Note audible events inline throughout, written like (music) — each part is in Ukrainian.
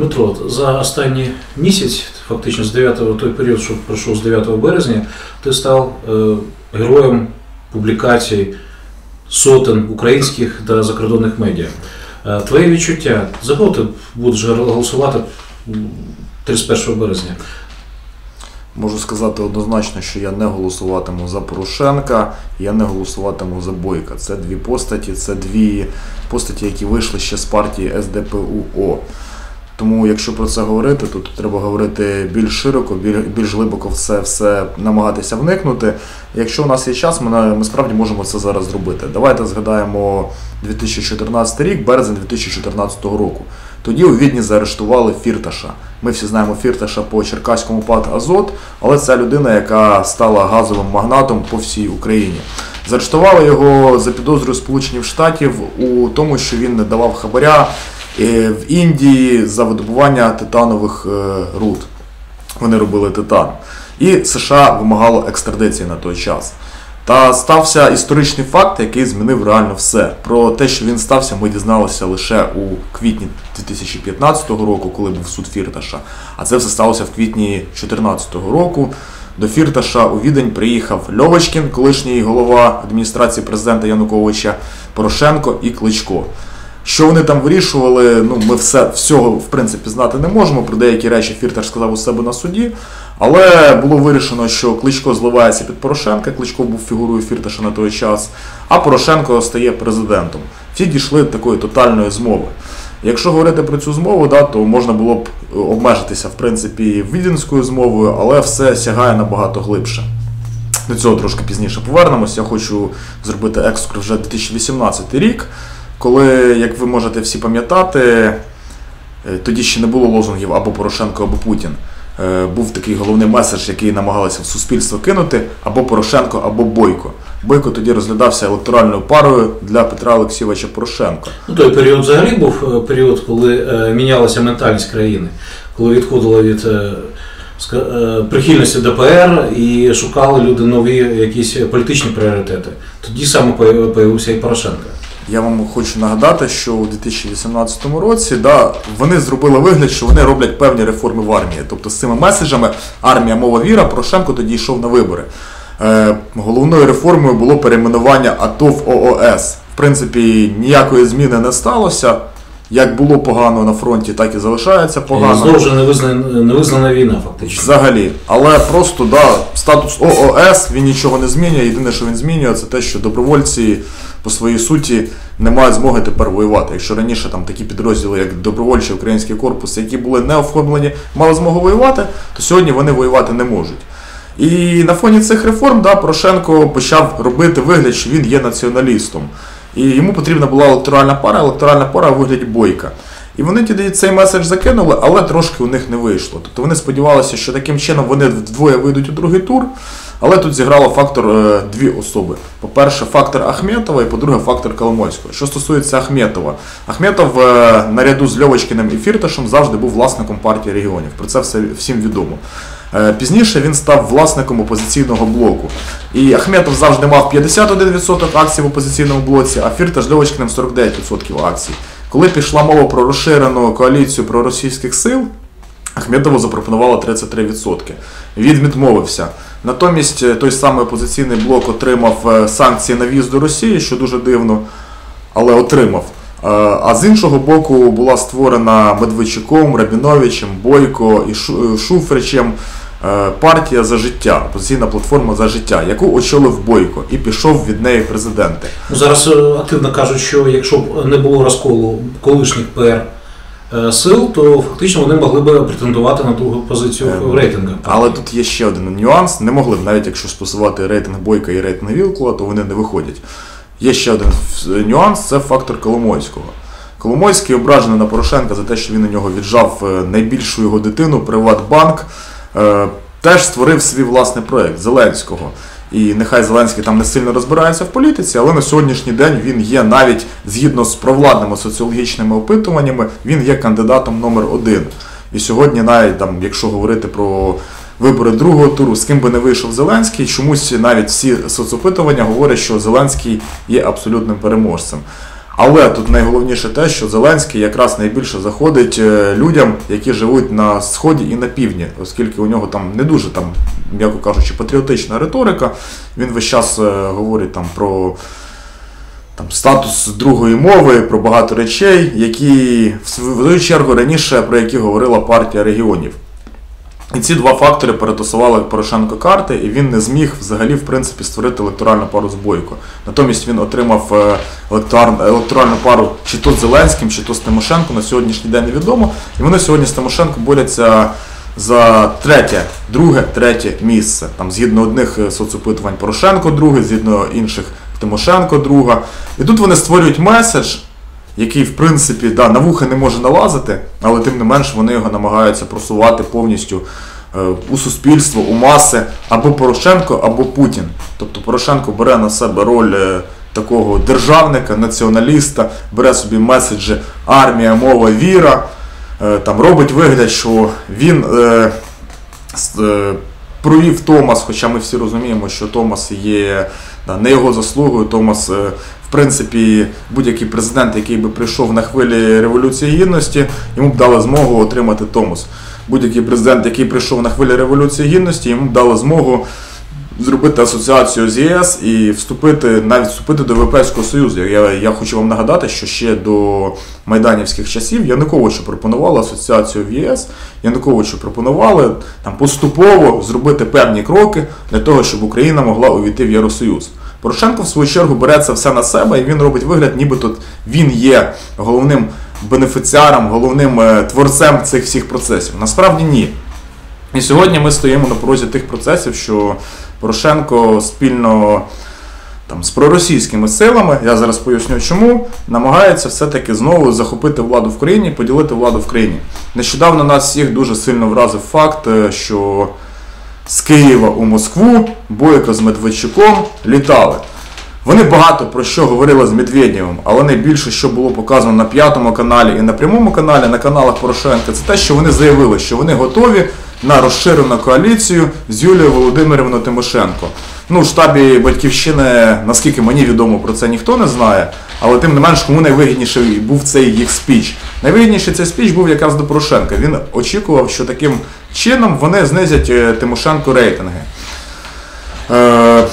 Дмитро, за останній місяць, фактично з 9 той період, що пройшов з 9 березня, ти став е, героєм публікацій сотень українських та закордонних медіа. Е, твоє відчуття, за кого ти будеш голосувати 31 березня? Можу сказати однозначно, що я не голосуватиму за Порошенка, я не голосуватиму за Бойка. Це дві постаті, це дві постаті, які вийшли ще з партії СДПУО. Тому, якщо про це говорити, то тут треба говорити більш широко, біль- більш глибоко все, все намагатися вникнути. Якщо у нас є час, ми, ми справді можемо це зараз зробити. Давайте згадаємо 2014 рік, березень 2014 року. Тоді у Відні заарештували Фірташа. Ми всі знаємо Фірташа по Черкаському ПАД Азот, але це людина, яка стала газовим магнатом по всій Україні. Заарештували його за підозрою Сполучених Штатів у тому, що він не давав хабаря в Індії за видобування титанових е, руд. Вони робили титан. І США вимагало екстрадиції на той час. Та стався історичний факт, який змінив реально все. Про те, що він стався, ми дізналися лише у квітні 2015 року, коли був суд Фірташа. А це все сталося в квітні 2014 року. До Фірташа у Відень приїхав Льовочкін, колишній голова адміністрації президента Януковича, Порошенко і Кличко. Що вони там вирішували, ну ми все всього в принципі знати не можемо. Про деякі речі Фірташ сказав у себе на суді. Але було вирішено, що Кличко зливається під Порошенка. Кличко був фігурою Фірташа на той час, а Порошенко стає президентом. Всі дійшли до такої тотальної змови. Якщо говорити про цю змову, да, то можна було б обмежитися в принципі віденською змовою, але все сягає набагато глибше. До цього трошки пізніше повернемось. Я хочу зробити екскурс вже 2018 рік, коли, як ви можете всі пам'ятати, е, тоді ще не було лозунгів або Порошенко, або Путін. Е, Був такий головний меседж, який намагалися в суспільство кинути, або Порошенко, або Бойко. Бойко тоді розглядався електоральною парою для Петра Олексійовича Порошенка. Ну, той період взагалі був е, період, коли мінялася ментальність країни, коли відходило від е, прихильності ДПР і шукали люди нові якісь політичні пріоритети. Тоді саме появився і Порошенко. Я вам хочу нагадати, що у 2018 році да, вони зробили вигляд, що вони роблять певні реформи в армії. Тобто з цими меседжами армія, мова віра, Порошенко тоді йшов на вибори. Е, головною реформою було перейменування АТО в ООС. В принципі, ніякої зміни не сталося. Як було погано на фронті, так і залишається погано. Знову ж невизнана, невизнана війна, фактично. Взагалі, але просто да, статус ООС він нічого не змінює. Єдине, що він змінює, це те, що добровольці по своїй суті не мають змоги тепер воювати. Якщо раніше там такі підрозділи, як добровольчий український корпус, які були не оформлені, мали змогу воювати, то сьогодні вони воювати не можуть. І на фоні цих реформ да, Порошенко почав робити вигляд, що він є націоналістом. І йому потрібна була електоральна пара, електоральна пара у вигляді бойка. І вони тоді цей меседж закинули, але трошки у них не вийшло. Тобто вони сподівалися, що таким чином вони вдвоє вийдуть у другий тур. Але тут зіграло фактор е, дві особи. По-перше, фактор Ахметова і по-друге, фактор Коломойського. Що стосується Ахметова, Ахметов е, наряду з Льовочкіним і Фірташем завжди був власником партії регіонів. Про це все всім відомо. Е, Пізніше він став власником опозиційного блоку. І Ахметов завжди мав 51% акцій в опозиційному блоці, а Фірташ з Льовочкіним 49% акцій. Коли пішла мова про розширену коаліцію проросійських сил, Ахметову запропонувало 33%. Він відмовився. Натомість е, той самий опозиційний блок отримав е, санкції на в'їзд до Росії, що дуже дивно, але отримав. Е, А з іншого боку була створена Медведчуком, Рабіновичем, Бойко і е, Шуфричем е, партія за життя, опозиційна платформа за життя, яку очолив Бойко і пішов від неї президенти. Ну, Зараз активно кажуть, що якщо б не було розколу колишніх ПР сил, то фактично вони могли б претендувати на другу позицію в рейтингах. Але тут є ще один нюанс. Не могли б, навіть якщо спосувати рейтинг Бойка і рейтинг Вілкула, то вони не виходять. Є ще один нюанс це фактор Коломойського. Коломойський ображений на Порошенка за те, що він у нього віджав е, найбільшу його дитину, Приватбанк, е, теж створив свій власний проект Зеленського. І нехай Зеленський там не сильно розбирається в політиці, але на сьогоднішній день він є навіть згідно з провладними соціологічними опитуваннями, він є кандидатом номер один. І сьогодні, навіть там, якщо говорити про вибори другого туру, з ким би не вийшов Зеленський, чомусь навіть всі соцопитування говорять, що Зеленський є абсолютним переможцем. Але тут найголовніше те, що Зеленський якраз найбільше заходить е, людям, які живуть на сході і на півдні, оскільки у нього там не дуже там, м'яко кажучи, патріотична риторика. Він весь час е, говорить там про там, статус другої мови, про багато речей, які в свою чергу раніше про які говорила партія регіонів. І ці два фактори перетасували Порошенко карти, і він не зміг взагалі в принципі створити електоральну пару з Бойко. Натомість він отримав е, електоральну, пару чи то з Зеленським, чи то з Тимошенко. На сьогоднішній день невідомо. І вони сьогодні з Тимошенко борються за третє, друге, третє місце. Там згідно одних е, соцопитувань Порошенко друге, згідно інших Тимошенко друга. І тут вони створюють меседж, який, в принципі, да, на вуха не може налазити, але тим не менш вони його намагаються просувати повністю е, у суспільство, у маси або Порошенко, або Путін. Тобто Порошенко бере на себе роль е, такого державника, націоналіста, бере собі меседжі армія, мова, віра, е, там робить вигляд, що він провів Томас, хоча ми всі розуміємо, що Томас є да, не його заслугою. Томас, в принципі, будь-який президент, який би прийшов на хвилі Революції Гідності, йому б дали змогу отримати Томас. Будь-який президент, який прийшов на хвилі Революції Гідності, йому б дали змогу зробити асоціацію з ЄС і вступити, навіть вступити до Європейського Союзу. Я, я хочу вам нагадати, що ще до майданівських часів Януковичу пропонували асоціацію в ЄС. Януковичу пропонували там поступово зробити певні кроки для того, щоб Україна могла увійти в Євросоюз. Порошенко в свою чергу бере це все на себе і він робить вигляд, нібито він є головним бенефіціаром, головним е, творцем цих всіх процесів. Насправді ні. І сьогодні ми стоїмо на порозі тих процесів, що Порошенко спільно там, з проросійськими силами, я зараз поясню чому, намагається все-таки знову захопити владу в країні, поділити владу в країні. Нещодавно нас всіх дуже сильно вразив факт, е, що з Києва у Москву Бойко з Медведчуком літали. Вони багато про що говорили з Медведєвим, але найбільше, що було показано на п'ятому каналі і на прямому каналі, на каналах Порошенка, це те, що вони заявили, що вони готові на розширену коаліцію з Юлією Володимирівною Тимошенко. Ну, в штабі батьківщини, наскільки мені відомо, про це ніхто не знає, але тим не менш, кому найвигідніший був цей їх спіч. Найвигідніший цей спіч був якраз до Порошенка. Він очікував, що таким чином вони знизять е, Тимошенко рейтинги. Е,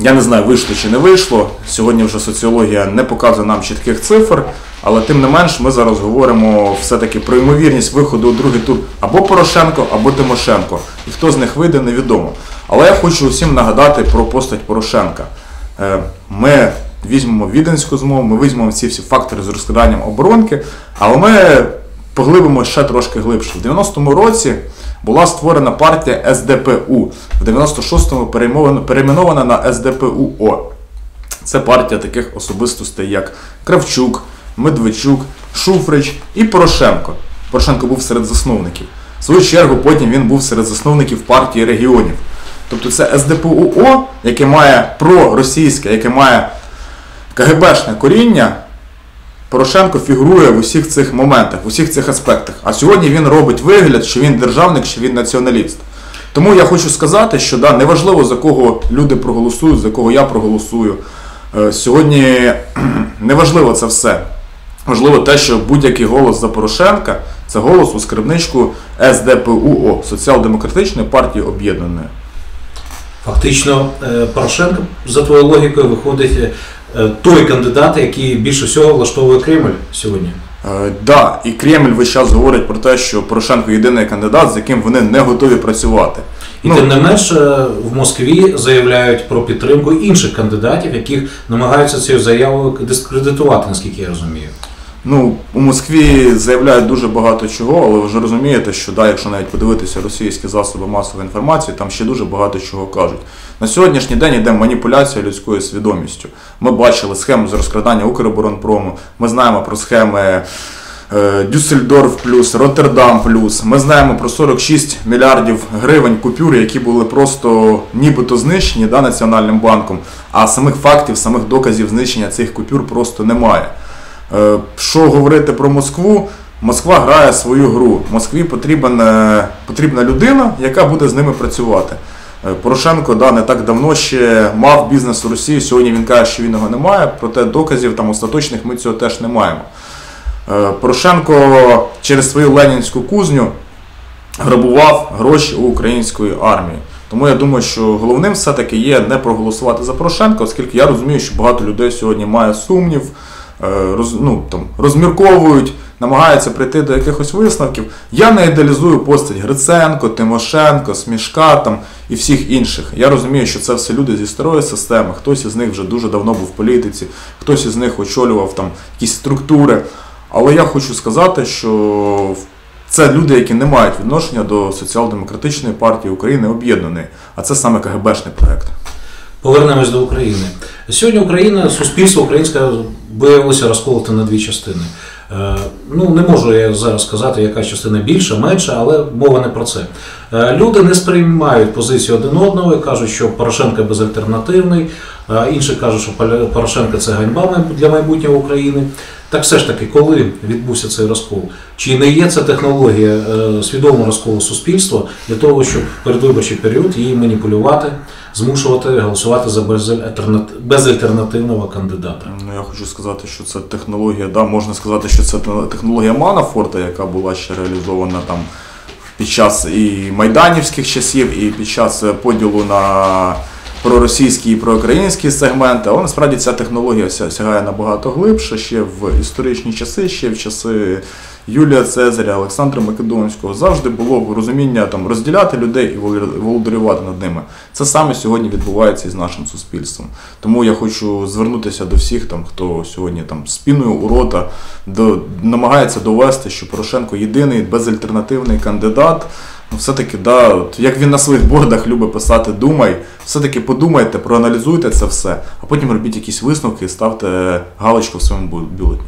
я не знаю, вийшло чи не вийшло. Сьогодні вже соціологія не показує нам чітких цифр, але тим не менш ми зараз говоримо все-таки про ймовірність виходу у другий тур або Порошенко, або Тимошенко. І хто з них вийде, невідомо. Але я хочу усім нагадати про постать Порошенка. Е, Ми візьмемо віденську змову, ми візьмемо ці всі фактори з розкраданням оборонки, але ми поглибимо ще трошки глибше. В 90-му році була створена партія СДПУ, в 96-му перейменована- на СДПУО. Це партія таких особистостей, як Кравчук, Медведчук, Шуфрич і Порошенко. Порошенко був серед засновників. В свою чергу потім він був серед засновників партії регіонів. Тобто це СДПУО, яке має проросійське, яке має КГБшне коріння, Порошенко фігурує в усіх цих моментах, в усіх цих аспектах. А сьогодні він робить вигляд, що він державник, що він націоналіст. Тому я хочу сказати, що да, неважливо за кого люди проголосують, за кого я проголосую. Е, Сьогодні (clears throat) неважливо це все. Важливо те, що будь-який голос за Порошенка це голос у скарбничку СДПУО Соціал-демократичної партії об'єднаної. Фактично, е, Порошенко, за твоєю логікою, виходить той кандидат, який більше всього влаштовує Кремль сьогодні. Е, да, і Кремль весь час говорить про те, що Порошенко єдиний кандидат, з яким вони не готові працювати. І Ну, тим не менш, е, в Москві заявляють про підтримку інших кандидатів, яких намагаються цією заявою дискредитувати, наскільки я розумію. Ну, у Москві заявляють дуже багато чого, але ви вже розумієте, що да, якщо навіть подивитися російські засоби масової інформації, там ще дуже багато чого кажуть. На сьогоднішній день йде маніпуляція людською свідомістю. Ми бачили схему з розкрадання Укроборонпрому, ми знаємо про схеми. е, Дюссельдорф плюс, Роттердам плюс. Ми знаємо про 46 мільярдів гривень купюр, які були просто нібито знищені да, Національним банком, а самих фактів, самих доказів знищення цих купюр просто немає. Е, Що говорити про Москву? Москва грає свою гру. Москві потрібен, е, потрібна людина, яка буде з ними працювати. Е, Порошенко да, не так давно ще мав бізнес у Росії. Сьогодні він каже, що він його не має, проте доказів там остаточних ми цього теж не маємо. Порошенко через свою ленінську кузню грабував гроші у української армії. Тому я думаю, що головним все-таки є не проголосувати за Порошенка, оскільки я розумію, що багато людей сьогодні має сумнів, роз, ну, там, розмірковують, намагаються прийти до якихось висновків. Я не ідеалізую постать Гриценко, Тимошенко, Смішка там, і всіх інших. Я розумію, що це все люди зі старої системи. Хтось із них вже дуже давно був в політиці, хтось із них очолював там якісь структури. Але я хочу сказати, що це люди, які не мають відношення до соціал-демократичної партії України об'єднаної, а це саме КГБшний проект. Повернемось до України. Сьогодні Україна, суспільство українське виявилося розколоте на дві частини. Е, Ну, не можу я зараз сказати, яка частина більша, менша, але мова не про це. Е, Люди не сприймають позицію один одного кажуть, що Порошенко безальтернативний, інші кажуть, що Порошенко це ганьба для майбутнього України. Так все ж таки, коли відбувся цей розкол? Чи не є це технологія е, свідомого розколу суспільства для того, щоб передвиборчий період її маніпулювати, змушувати голосувати за безальтернат- безальтернативного кандидата? Ну, я хочу сказати, що це технологія, да, можна сказати, що це технологія Манафорта, яка була ще реалізована там під час і майданівських часів, і під час поділу на проросійські і проукраїнські сегменти. Але насправді ця технологія ся- сягає набагато глибше ще в історичні часи, ще в часи Юлія Цезаря, Олександра Македонського. Завжди було розуміння там розділяти людей і володарювати над ними. Це саме сьогодні відбувається із нашим суспільством. Тому я хочу звернутися до всіх, там, хто сьогодні там спіною у рота до, намагається довести, що Порошенко єдиний безальтернативний кандидат. Ну, все-таки, да, от як він на своїх бордах любить писати Думай, все-таки подумайте, проаналізуйте це все, а потім робіть якісь висновки і ставте галочку в своєму бю- бюлетні.